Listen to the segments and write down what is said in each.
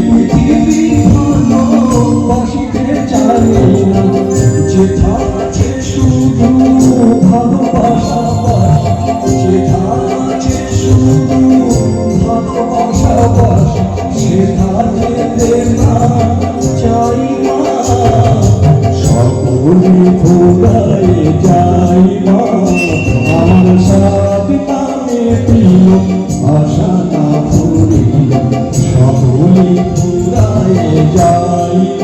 পৃথিবী ভালোবাসতে জানে না যে থাকছে ভোগায় যাই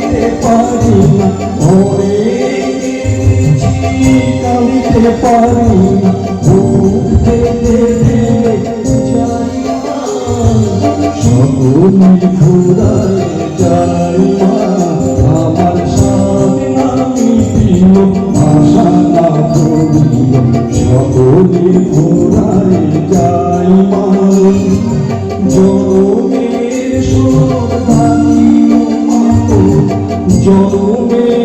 কাঁদিতে পারি না গেছি কাঁদিতে পারি না উঠতে দেবে যাই সকলে ঘুরায় যাই আমার সাথে আমি আশা না করিও সকলে ঘুরায় যাই মা জনমের মাতো জনমের সদানি